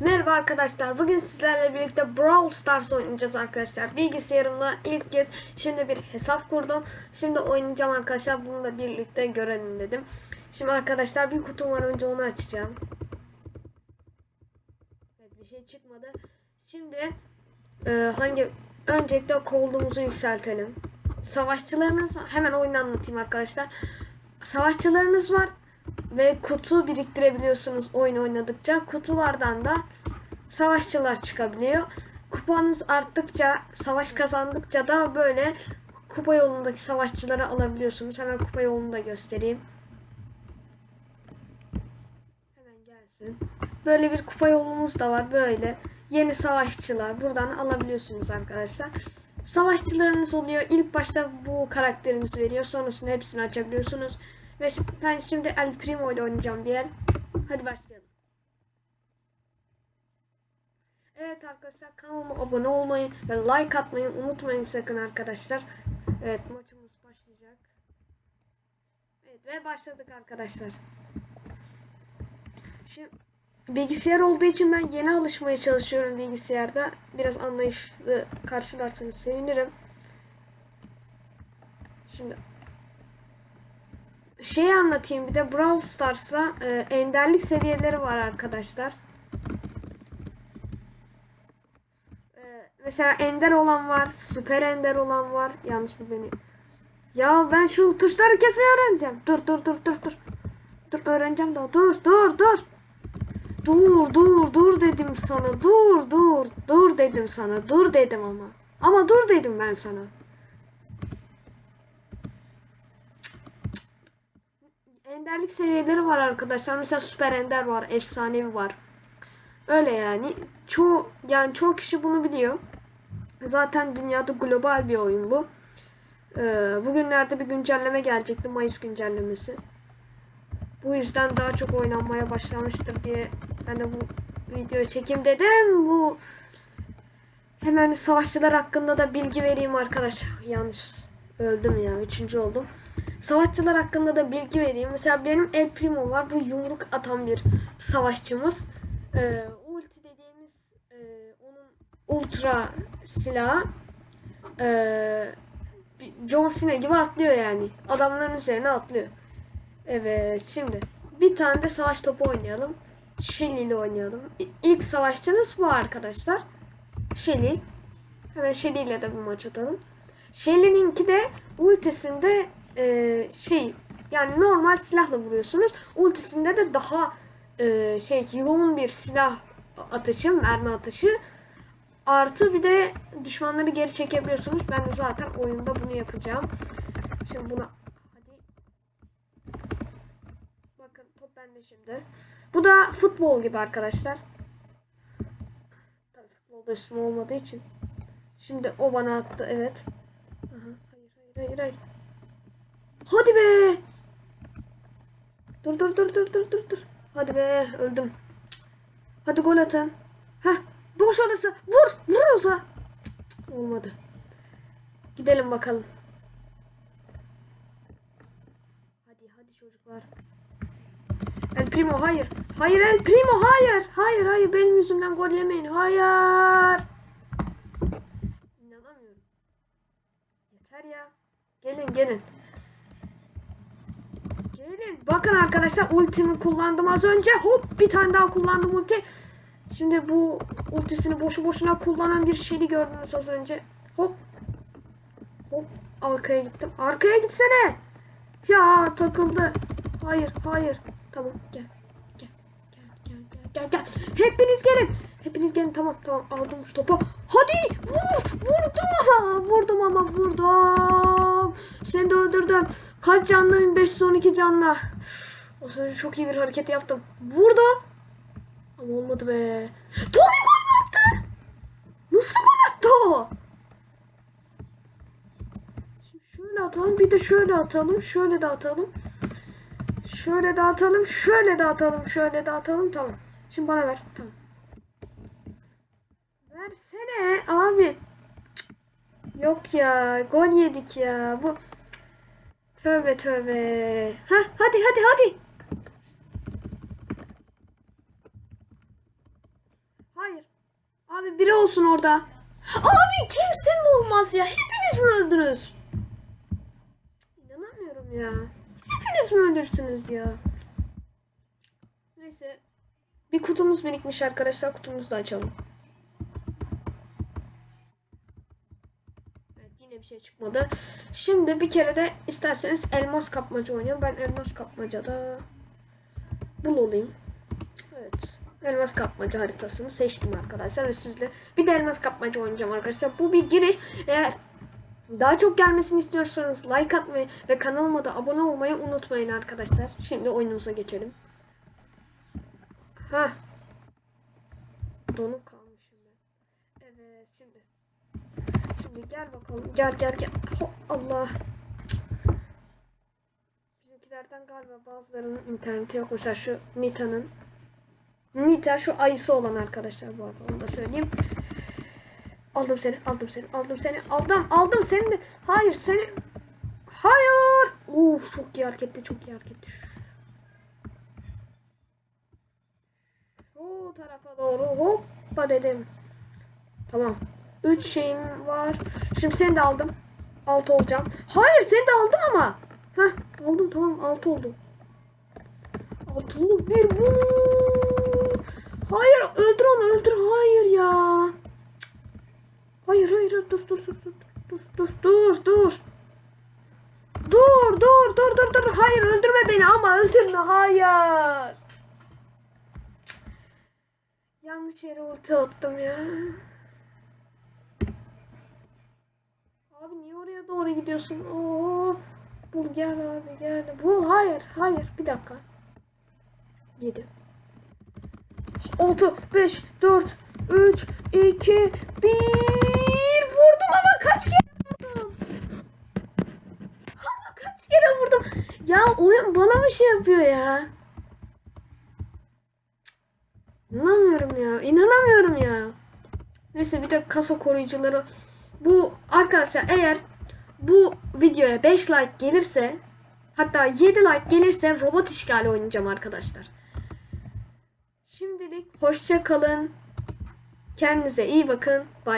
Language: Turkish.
Merhaba arkadaşlar. Bugün sizlerle birlikte Brawl Stars oynayacağız arkadaşlar. Bilgisayarımda ilk kez şimdi bir hesap kurdum. Şimdi oynayacağım arkadaşlar. Bunu da birlikte görelim dedim. Şimdi arkadaşlar bir kutum var. Önce onu açacağım. Evet bir şey çıkmadı. Şimdi e, hangi öncelikle koldumuzu yükseltelim. Savaşçılarınız var. Hemen oyunu anlatayım arkadaşlar. Savaşçılarınız var ve kutu biriktirebiliyorsunuz oyun oynadıkça. Kutulardan da savaşçılar çıkabiliyor. Kupanız arttıkça, savaş kazandıkça da böyle kupa yolundaki savaşçıları alabiliyorsunuz. Hemen kupa yolunu da göstereyim. Hemen gelsin. Böyle bir kupa yolumuz da var böyle. Yeni savaşçılar buradan alabiliyorsunuz arkadaşlar. Savaşçılarınız oluyor. İlk başta bu karakterimizi veriyor. Sonrasında hepsini açabiliyorsunuz. Ve ben şimdi El Primo ile oynayacağım bir el. Hadi başlayalım. Evet arkadaşlar kanalıma abone olmayı ve like atmayı unutmayın sakın arkadaşlar. Evet maçımız başlayacak. Evet ve başladık arkadaşlar. Şimdi bilgisayar olduğu için ben yeni alışmaya çalışıyorum bilgisayarda. Biraz anlayışlı karşılarsanız sevinirim. Şimdi şeyi anlatayım bir de Brawl Stars'a e, enderlik seviyeleri var arkadaşlar. E, mesela ender olan var, süper ender olan var. Yanlış mı beni? Ya ben şu tuşları kesmeyi öğreneceğim. Dur dur dur dur dur. Dur öğreneceğim daha. Dur dur dur. Dur dur dur dedim sana. Dur dur dur dedim sana. Dur dedim ama. Ama dur dedim ben sana. Enderlik seviyeleri var arkadaşlar. Mesela süper ender var, efsanevi var. Öyle yani. Çoğu yani çoğu kişi bunu biliyor. Zaten dünyada global bir oyun bu. Ee, bugünlerde bir güncelleme gelecekti. Mayıs güncellemesi. Bu yüzden daha çok oynanmaya başlamıştır diye ben de bu videoyu çekeyim dedim. Bu hemen savaşçılar hakkında da bilgi vereyim arkadaş. Yanlış öldüm ya. Üçüncü oldum. Savaşçılar hakkında da bilgi vereyim. Mesela benim El Primo var. Bu yumruk atan bir savaşçımız. Ee, ulti dediğimiz e, onun ultra silahı bir John Cena gibi atlıyor yani. Adamların üzerine atlıyor. Evet şimdi bir tane de savaş topu oynayalım. Shelly ile oynayalım. İlk savaşçınız bu arkadaşlar. Shelly. Hemen Shelly ile de bir maç atalım. Shelly'ninki de ultisinde e, şey yani normal silahla vuruyorsunuz. Ultisinde de daha e, şey yoğun bir silah atışı, mermi atışı. Artı bir de düşmanları geri çekebiliyorsunuz. Ben de zaten oyunda bunu yapacağım. Şimdi buna hadi Bakın top bende şimdi. Bu da futbol gibi arkadaşlar. Tabii futbolda üstüm olmadığı için. Şimdi o bana attı evet. Hayır hayır. Hadi be. Dur dur dur dur dur dur dur. Hadi be öldüm. Hadi gol atın. Heh boş orası. Vur vur uza. Olmadı. Gidelim bakalım. Hadi hadi çocuklar. El Primo hayır. Hayır El Primo hayır. Hayır hayır benim yüzümden gol yemeyin. Hayır. İnanamıyorum. Yeter ya. Gelin gelin. Gelin. Bakın arkadaşlar ultimi kullandım az önce. Hop bir tane daha kullandım ulti. Şimdi bu ultisini boşu boşuna kullanan bir şeyi gördünüz az önce. Hop. Hop. Arkaya gittim. Arkaya gitsene. Ya takıldı. Hayır hayır. Tamam gel. Gel. Gel gel gel gel. Hepiniz gelin. Hepiniz gelin tamam tamam aldım şu topu. Hadi vur vurdum ama vurdum ama vurdum. Seni de öldürdüm. Kaç canlıyım 512 canlı. O sırada çok iyi bir hareket yaptım. Vurdu. Ama olmadı be. Tommy gol attı? Nasıl gol attı o? Şöyle atalım bir de şöyle atalım. Şöyle de atalım. Şöyle de atalım. Şöyle de atalım. Şöyle de atalım. Tamam. Şimdi bana ver. Tamam. Versene abi. Yok ya. Gol yedik ya. Bu Tövbe tövbe. Ha hadi hadi hadi. Abi biri olsun orada. Abi kimse mi olmaz ya? Hepiniz mi öldünüz? İnanamıyorum ya. Hepiniz mi ölürsünüz ya? Neyse. Bir kutumuz birikmiş arkadaşlar. Kutumuzu da açalım. Evet yine bir şey çıkmadı. Şimdi bir kere de isterseniz elmas kapmaca oynayalım. Ben elmas kapmacada bul olayım. Evet. Elmas kapmaca haritasını seçtim arkadaşlar ve sizle bir de elmas kapmaca oynayacağım arkadaşlar. Bu bir giriş. Eğer daha çok gelmesini istiyorsanız like atmayı ve kanalıma da abone olmayı unutmayın arkadaşlar. Şimdi oyunumuza geçelim. Ha. Donuk kalmışım ben. Evet şimdi. Şimdi gel bakalım. Gel gel gel. Ho, Allah. Bizimkilerden galiba bazılarının interneti yok. Mesela şu Nita'nın. Nita şu ayısı olan arkadaşlar bu arada onu da söyleyeyim. Aldım seni, aldım seni, aldım seni, aldım, aldım seni de. Hayır seni. Hayır. Uf çok iyi hareketti, çok iyi hareketti. Şu tarafa doğru hoppa dedim. Tamam. Üç şeyim var. Şimdi seni de aldım. Altı olacağım. Hayır seni de aldım ama. Heh aldım tamam altı oldu. Altılı bir bu. Hayır öldür onu öldür. Hayır ya. Hayır hayır dur dur dur dur dur dur dur dur. Dur dur dur dur dur. Hayır öldürme beni ama öldürme. Hayır. Yanlış yere ulti attım ya. Abi niye oraya doğru gidiyorsun? Oo. Bul gel abi gel. Bul hayır hayır bir dakika. 7 6 5 4 3 2 1 Vurdum ama kaç kere vurdum? Ama kaç kere vurdum? Ya oyun bana bir şey yapıyor ya. İnanamıyorum ya. İnanamıyorum ya. Neyse bir de kasa koruyucuları. Bu arkadaşlar eğer bu videoya 5 like gelirse hatta 7 like gelirse robot işgali oynayacağım arkadaşlar. Şimdilik hoşça kalın. Kendinize iyi bakın. Bay